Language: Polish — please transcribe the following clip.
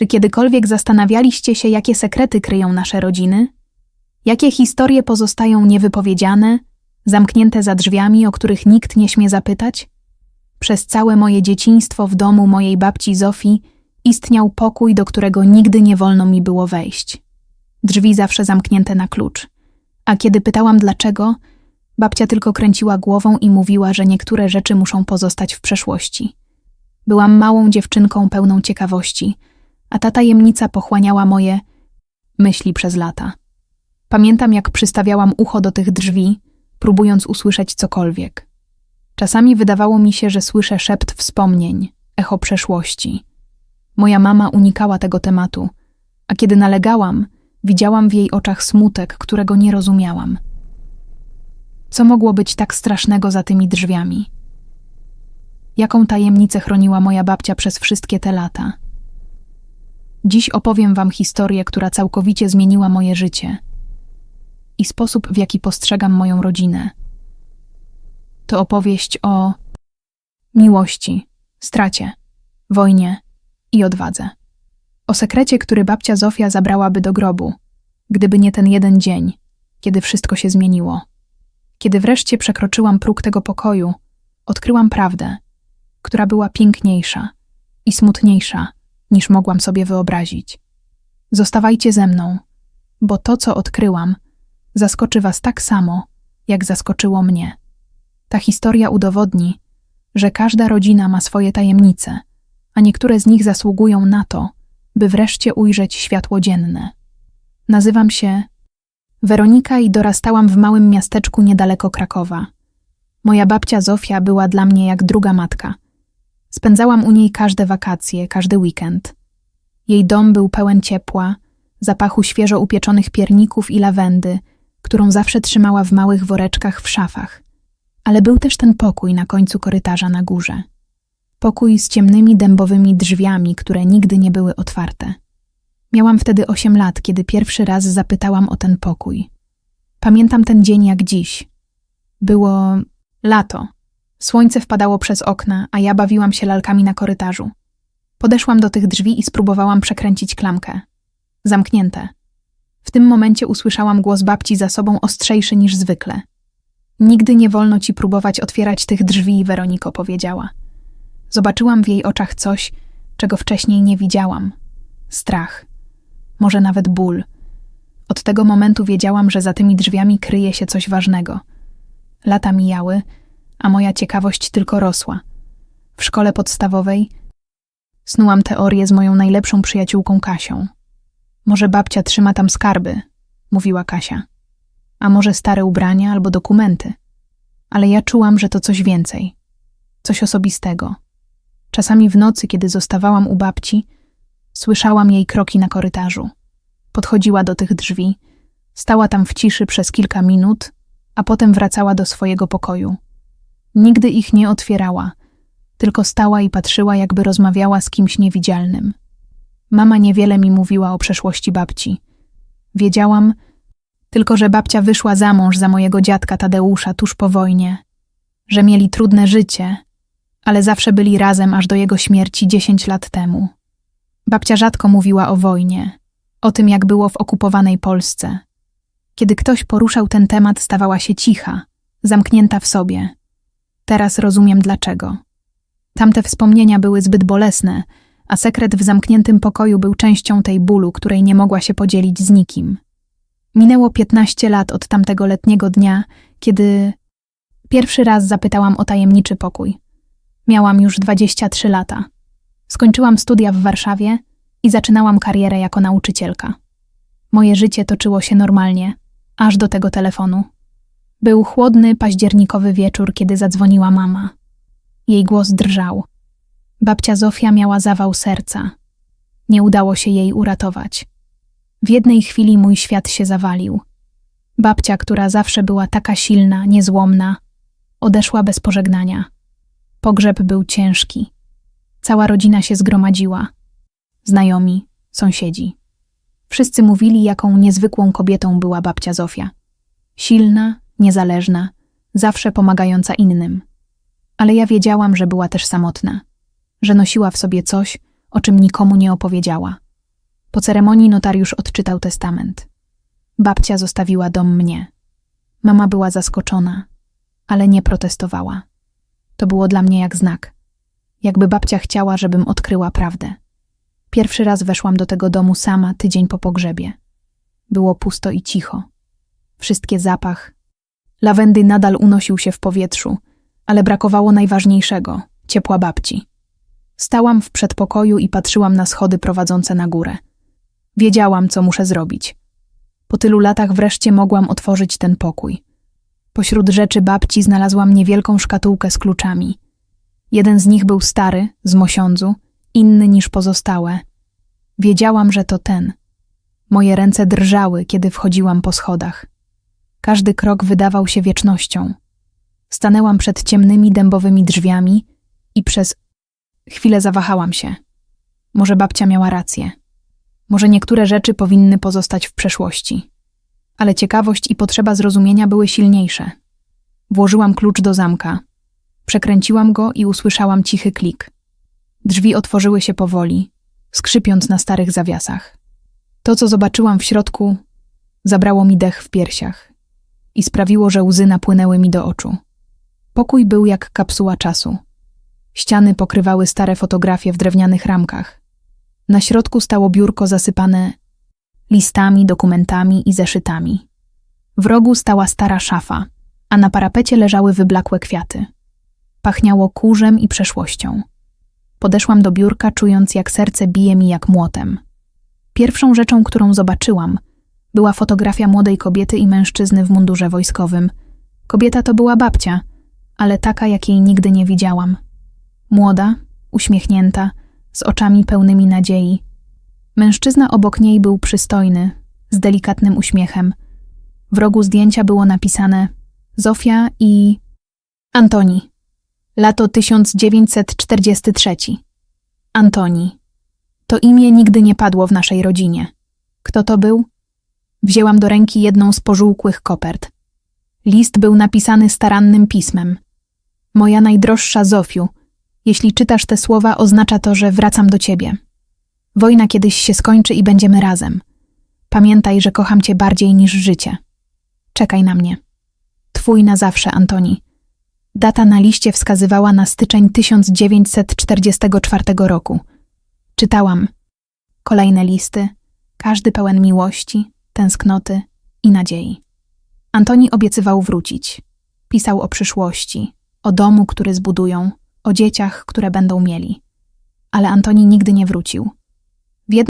Czy kiedykolwiek zastanawialiście się, jakie sekrety kryją nasze rodziny? Jakie historie pozostają niewypowiedziane, zamknięte za drzwiami, o których nikt nie śmie zapytać? Przez całe moje dzieciństwo w domu mojej babci Zofii istniał pokój, do którego nigdy nie wolno mi było wejść. Drzwi zawsze zamknięte na klucz. A kiedy pytałam dlaczego, babcia tylko kręciła głową i mówiła, że niektóre rzeczy muszą pozostać w przeszłości. Byłam małą dziewczynką pełną ciekawości, a ta tajemnica pochłaniała moje myśli przez lata. Pamiętam, jak przystawiałam ucho do tych drzwi, próbując usłyszeć cokolwiek. Czasami wydawało mi się, że słyszę szept wspomnień, echo przeszłości. Moja mama unikała tego tematu, a kiedy nalegałam, widziałam w jej oczach smutek, którego nie rozumiałam. Co mogło być tak strasznego za tymi drzwiami? Jaką tajemnicę chroniła moja babcia przez wszystkie te lata? Dziś opowiem wam historię, która całkowicie zmieniła moje życie i sposób, w jaki postrzegam moją rodzinę. To opowieść o miłości, stracie, wojnie i odwadze. O sekrecie, który babcia Zofia zabrałaby do grobu, gdyby nie ten jeden dzień, kiedy wszystko się zmieniło. Kiedy wreszcie przekroczyłam próg tego pokoju, odkryłam prawdę, która była piękniejsza i smutniejsza niż mogłam sobie wyobrazić. Zostawajcie ze mną, bo to, co odkryłam, zaskoczy Was tak samo, jak zaskoczyło mnie. Ta historia udowodni, że każda rodzina ma swoje tajemnice, a niektóre z nich zasługują na to, by wreszcie ujrzeć światło dzienne. Nazywam się Weronika i dorastałam w małym miasteczku niedaleko Krakowa. Moja babcia Zofia była dla mnie jak druga matka. Spędzałam u niej każde wakacje, każdy weekend. Jej dom był pełen ciepła, zapachu świeżo upieczonych pierników i lawendy, którą zawsze trzymała w małych woreczkach w szafach. Ale był też ten pokój na końcu korytarza na górze. Pokój z ciemnymi dębowymi drzwiami, które nigdy nie były otwarte. Miałam wtedy osiem lat, kiedy pierwszy raz zapytałam o ten pokój. Pamiętam ten dzień jak dziś. Było lato. Słońce wpadało przez okna, a ja bawiłam się lalkami na korytarzu. Podeszłam do tych drzwi i spróbowałam przekręcić klamkę. Zamknięte. W tym momencie usłyszałam głos babci za sobą ostrzejszy niż zwykle. Nigdy nie wolno ci próbować otwierać tych drzwi, Weroniko powiedziała. Zobaczyłam w jej oczach coś, czego wcześniej nie widziałam. Strach. Może nawet ból. Od tego momentu wiedziałam, że za tymi drzwiami kryje się coś ważnego. Lata mijały, a moja ciekawość tylko rosła. W szkole podstawowej snułam teorię z moją najlepszą przyjaciółką Kasią. Może babcia trzyma tam skarby, mówiła Kasia. A może stare ubrania albo dokumenty. Ale ja czułam, że to coś więcej. Coś osobistego. Czasami w nocy, kiedy zostawałam u babci, słyszałam jej kroki na korytarzu. Podchodziła do tych drzwi, stała tam w ciszy przez kilka minut, a potem wracała do swojego pokoju. Nigdy ich nie otwierała, tylko stała i patrzyła, jakby rozmawiała z kimś niewidzialnym. Mama niewiele mi mówiła o przeszłości babci. Wiedziałam tylko, że babcia wyszła za mąż za mojego dziadka Tadeusza tuż po wojnie, że mieli trudne życie, ale zawsze byli razem aż do jego śmierci dziesięć lat temu. Babcia rzadko mówiła o wojnie, o tym, jak było w okupowanej Polsce. Kiedy ktoś poruszał ten temat, stawała się cicha, zamknięta w sobie. Teraz rozumiem dlaczego. Tamte wspomnienia były zbyt bolesne, a sekret w zamkniętym pokoju był częścią tej bólu, której nie mogła się podzielić z nikim. Minęło piętnaście lat od tamtego letniego dnia, kiedy pierwszy raz zapytałam o tajemniczy pokój. Miałam już dwadzieścia trzy lata. Skończyłam studia w Warszawie i zaczynałam karierę jako nauczycielka. Moje życie toczyło się normalnie, aż do tego telefonu. Był chłodny, październikowy wieczór, kiedy zadzwoniła mama. Jej głos drżał. Babcia Zofia miała zawał serca. Nie udało się jej uratować. W jednej chwili mój świat się zawalił. Babcia, która zawsze była taka silna, niezłomna, odeszła bez pożegnania. Pogrzeb był ciężki. Cała rodzina się zgromadziła. Znajomi, sąsiedzi. Wszyscy mówili, jaką niezwykłą kobietą była babcia Zofia. Silna, niezależna, zawsze pomagająca innym. Ale ja wiedziałam, że była też samotna, że nosiła w sobie coś, o czym nikomu nie opowiedziała. Po ceremonii notariusz odczytał testament. Babcia zostawiła dom mnie. Mama była zaskoczona, ale nie protestowała. To było dla mnie jak znak. Jakby babcia chciała, żebym odkryła prawdę. Pierwszy raz weszłam do tego domu sama tydzień po pogrzebie. Było pusto i cicho. Wszystkie zapach. Lawendy nadal unosił się w powietrzu, ale brakowało najważniejszego ciepła babci. Stałam w przedpokoju i patrzyłam na schody prowadzące na górę. Wiedziałam, co muszę zrobić. Po tylu latach wreszcie mogłam otworzyć ten pokój. Pośród rzeczy babci znalazłam niewielką szkatułkę z kluczami. Jeden z nich był stary, z mosiądzu, inny niż pozostałe. Wiedziałam, że to ten. Moje ręce drżały, kiedy wchodziłam po schodach. Każdy krok wydawał się wiecznością. Stanęłam przed ciemnymi dębowymi drzwiami i przez chwilę zawahałam się. Może babcia miała rację. Może niektóre rzeczy powinny pozostać w przeszłości. Ale ciekawość i potrzeba zrozumienia były silniejsze. Włożyłam klucz do zamka. Przekręciłam go i usłyszałam cichy klik. Drzwi otworzyły się powoli, skrzypiąc na starych zawiasach. To, co zobaczyłam w środku, zabrało mi dech w piersiach i sprawiło, że łzy napłynęły mi do oczu. Pokój był jak kapsuła czasu. Ściany pokrywały stare fotografie w drewnianych ramkach. Na środku stało biurko zasypane listami, dokumentami i zeszytami. W rogu stała stara szafa, a na parapecie leżały wyblakłe kwiaty. Pachniało kurzem i przeszłością. Podeszłam do biurka, czując, jak serce bije mi jak młotem. Pierwszą rzeczą, którą zobaczyłam, była fotografia młodej kobiety i mężczyzny w mundurze wojskowym. Kobieta to była babcia, ale taka, jakiej nigdy nie widziałam. Młoda, uśmiechnięta, z oczami pełnymi nadziei. Mężczyzna obok niej był przystojny, z delikatnym uśmiechem. W rogu zdjęcia było napisane Zofia i Antoni. Lato 1943. Antoni. To imię nigdy nie padło w naszej rodzinie. Kto to był? Wzięłam do ręki jedną z pożółkłych kopert. List był napisany starannym pismem. Moja najdroższa Zofiu, jeśli czytasz te słowa, oznacza to, że wracam do ciebie. Wojna kiedyś się skończy i będziemy razem. Pamiętaj, że kocham cię bardziej niż życie. Czekaj na mnie. Twój na zawsze, Antoni. Data na liście wskazywała na styczeń 1944 roku. Czytałam kolejne listy, każdy pełen miłości, tęsknoty i nadziei. Antoni obiecywał wrócić. Pisał o przyszłości, o domu, który zbudują, o dzieciach, które będą mieli. Ale Antoni nigdy nie wrócił.